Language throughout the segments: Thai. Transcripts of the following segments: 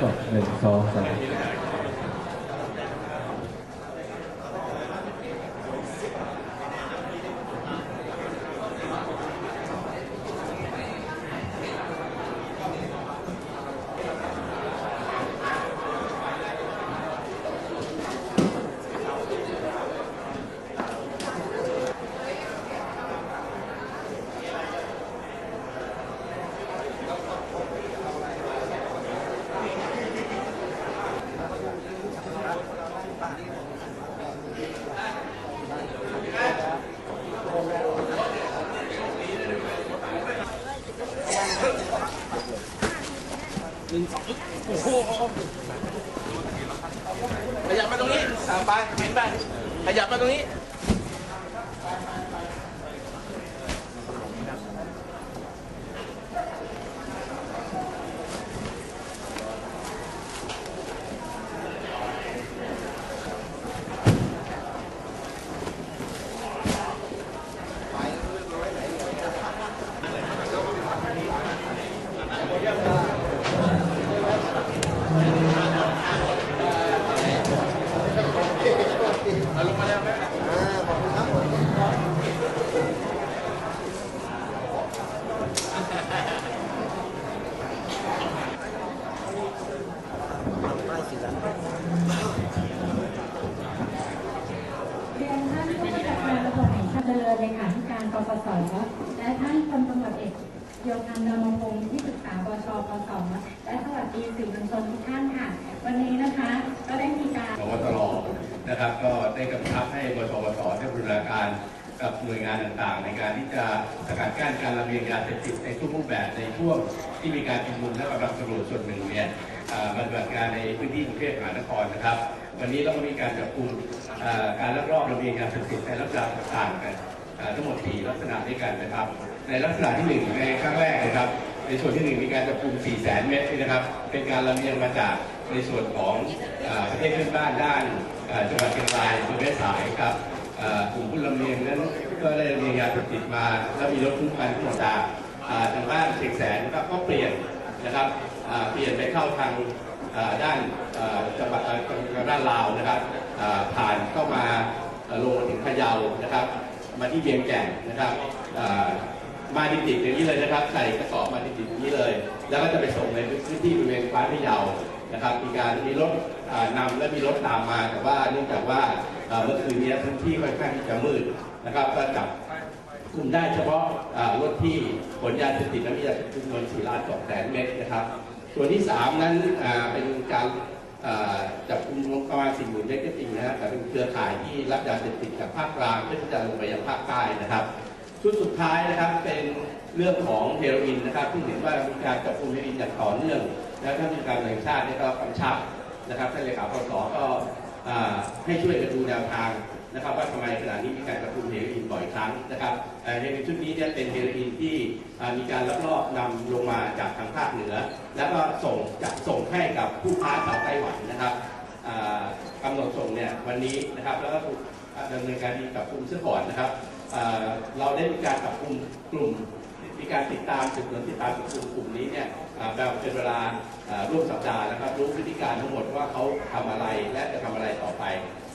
ทดสอบ หนึ่งสองโอ้โหขยับมาตรงนี้สามไปเห็นไปขยับมาตรงนี้ เรียนท่านผู้จัดการระบบแห่งชาติเจริ ญเลขาธิการกปสและท่านพลตำรวจเอกโยธามนามพงศ์ที่ปรึกษาบชปสและสวัสดีสื่อมวลชนทุกท่านค่ะ วันนี้นะคะ ก็ได้มีการพบตรนะครับ ก็ได้กำชับให้บชปสได้บูรณาการกับหน่วยงานต่างๆ ในการที่จะสกัดกั้นการลำเลียงยาเสพติดในทุกรูปแบบในช่วงที่มีการชุมนุมและกำลังตำรวจส่วนหนึ่งเนี่ยปฏิบัติการในพื้นที่กรุงเทพมหานครนะครับ วันนี้เราก็มีการจับกลุ่มการลักลอบลำเลียงยาเสพติดในลักษณะต่างๆกัน ทั้งหมด 4 ลักษณะด้วยกันนะครับ ในลักษณะที่หนึ่งในครั้งแรกนะครับ ในส่วนที่หนึ่งมีการจับกลุ่ม4แสนเม็ดนะครับ เป็นการลำเลียงมาจากในส่วนของประเทศเพื่อนบ้านด้านจังหวัดเชียงรายตัวแม่สายครับกลุ่มผู้ลำเลียงนั้นก็ได้ลำเลียงยาเสพติดมา แล้วมีรถคุ้มกันที่จากอ่าทางบ้านเชียงแสนครับก็เปลี่ยนนะครับเปลี่ยนไปเข้าทางด้านจังหวัดทางด้านลาวนะครับผ่านเข้ามาลงมาถึงพะเยานะครับ มาที่เวียงแก่นนะครับอ่ามาติดๆอย่างนี้เลยนะครับ ใส่กระสอบมาติดๆอย่างนี้เลย แล้วก็จะไปส่งในพื้นที่บริเวณฟ้าพะเยานะครับ มีการมีรถอ่านำและมีรถตามมา แต่ว่าเนื่องจากว่าเมื่อคืนนี้พื้นที่ค่อนข้างที่จะมืดนะครับ ก็จับกลุ่มได้เฉพาะรถที่ขนยาเสพติดและมียาเสพติดจำนวน4ล้าน2แสนเม็ดนะครับ ส่วนที่ 3 นั้นเป็นการ จับกลุ่มประมาณสี่หมื่นเม็ดก็จริงนะครับแต่เป็นเครือข่ายที่รับยาเสพติดจากภาคกลางเพื่อที่จะลงไปยังภาคใต้นะครับ ชุดสุดท้ายนะครับเป็นเรื่องของเฮโรอีนนะครับที่เห็นว่ามีการจับกลุ่มเฮโรอีนอย่างต่อเนื่อง และท่านผู้การแห่งชาติเนี่ก็กำชับนะครับท่านเลขาพสก็ให้ช่วยกันดูแนวทาง นะครับว่าทำไมขณะนี้มีการจับกลุ่มเฮโรอีนบ่อยครั้งนะครับเฮโรอีนชุดนี้เนี่ยเป็นเฮโรอีนที่มีการลักลอบนำลงมาจากทางภาคเหนือ แล้วก็ส่งจะส่งให้กับผู้ค้าชาวไต้หวันนะครับกำหนดส่งเนี่ยวันนี้นะครับแล้วก็ถูกดำเนินการดีกับกลุ่มเสื้อก่อนนะครับเราได้มีการจับกลุ่มกลุ่มมีการติดตามสืบสวนติดตามกลุ่มกลุ่มนี้เนี่ยแบบเป็นเวลาอ่าร่วมสัปดาห์นะครับรู้พฤติการทั้งหมดว่าเขาทำอะไรและจะทำอะไรต่อไป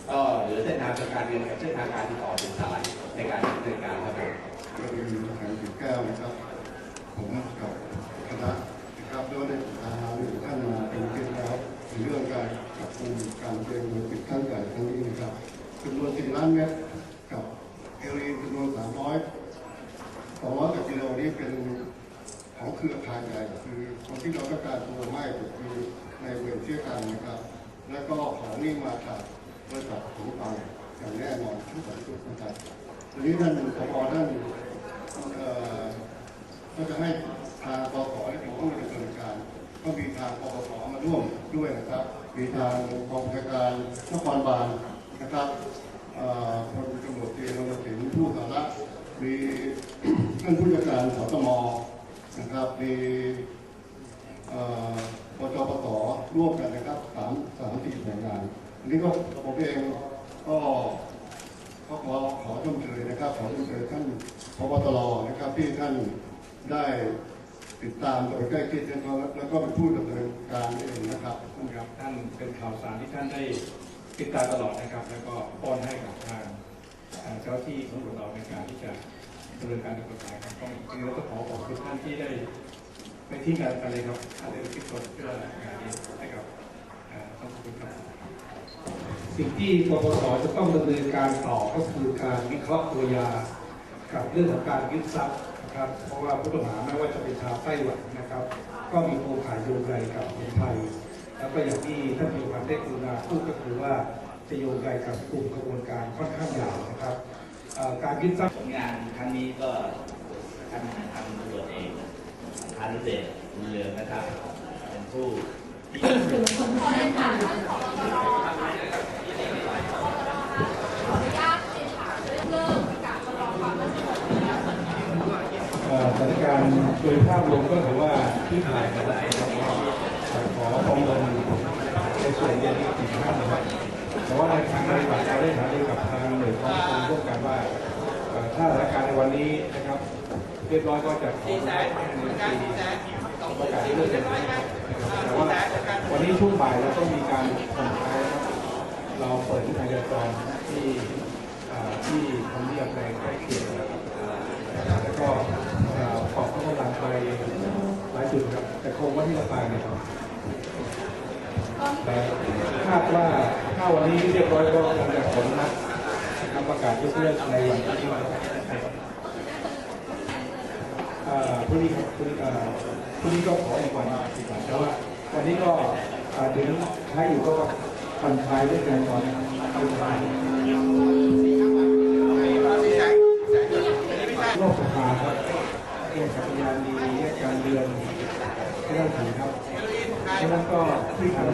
ก็เหลือเส้นทางทางการเงินกับเส้นทางการติดต่อสื่อสารในการดำเนินการครับผมก็คือทางถึงแก้วนะครับ ผมกับคณะนะครับแล้วได้ทางหรือท่านมาเป็นเรื่องแล้วในเรื่องการจับกลุ่มการเรียนรู้ติดขั้นใหญ่ครั้งนี้นะครับจำนวน4ล้านเมตรกับเฮโรอีนจำนวน300 200กว่ากิโลนี้เป็นของเครือข่ายใหญ่คือคนที่เราต้องการตัวไม่ก็คือในเวรเชื่อกันนะครับ แล้วก็ของนี่มาจาก บริษัทของตังอย่างแน่นอนทุกประเทศนะครับวันนี้ท่านผอท่านเอ่อก็จะให้ทางปปและผู้ดำเนินการ ก็มีทางปปสมาร่วมด้วยนะครับ มีทางกองบัญชาการนครบาลนะครับเอ่อพลตำรวจตรีนรสิงห์ผู้สาระมีท่านผู้จัดการสตมนะครับมีปจปสร่วมกันนะครับสามสามสี่แห่งาน อันนี้ก็ผมเองก็ก็ขอขอชมเชยนะครับ ขอชมเชยท่านพบตรนะครับที่ท่านได้ติดตามโดยใกล้ชิดนะครับแล้วก็เป็นผู้ดำเนินการเองนะครับท่านครับท่านเป็นข่าวสารที่ท่านได้ติดตามตลอดนะครับ แล้วก็ป้อนให้กับทางเจ้าที่ตำรวจเราในการที่จะดำเนินการทางกฎหมายครับต้องจริงแล้วก็ขอขอบคุณท่านที่ได้ไม่ทิ้งกันเลยครับท่านได้คิดคนเพื่องานนี้ให้กับเอ่อต้องขอบคุณครับ สิ่งที่ปปสจะต้องดำเนินการต่อก็คือการวิเคราะห์ตัวยากับเรื่องของการยึดทรัพย์นะครับ เพราะว่าผู้ต้องหาไม่ว่าจะเป็นชาวไต้หวันนะครับ ก็มีโครงข่ายโยงใยกับคนไทย แล้วก็อย่างที่ท่านพิพันธ์ได้กรุณาพูดก็คือว่าจะโยงใยกับกลุ่มกระบวนการค่อนข้างใหญ่นะครับการยึดทรัพย์ผลงานครั้งนี้ก็ท่านทำตำรวจเองพานเดชบุญเรืองนะครับ เป็นผู้ที่ สื่อมวลชนทุกท่านค่ะ เอ่อสถานการณ์ โดยภาพรวมก็ถือว่าที่ถ่ายกันได้นะครับขอประเมินในส่วนเรียนอีกท่านนะครับแต่ว่าในทางปฏิบัติเราได้หารือกับทางหน่วยความมั่นร่วมกันว่าถ้าสถานการณ์ในวันนี้นะครับเรียบร้อยก็จะขออนุญาตให้ดำเนินคดีประกาศเรื่องแต่แต่ว่าวันนี้ช่วงบ่ายเราต้องมีการผ่อนคลายครับเราเปิดที่ทางจราจรที่ที่ทำเนียบในใกล้เคียงนะครับแล้วก็ ไปหลายจุดครับ แต่คงว่าที่เราไปเนี่ยครับคาดว่าถ้าวันนี้เรียบร้อยก็คงจะผลนัดนะครับประกาศยกเลิกในวันที่นี้นะครับเอ่อพรุ่งนี้ครับพรุ่งนี้พรุ่งนี้ก็ขออีกวันอีกวันแต่ว่าวันนี้ก็ถึงใช้อยู่ก็ผ่อนคลายด้วยกันก่อนโล เรื่องจักยานดีเรื่องการเดินเรื่องถึงครับฉะนั้นก็ที่ทำ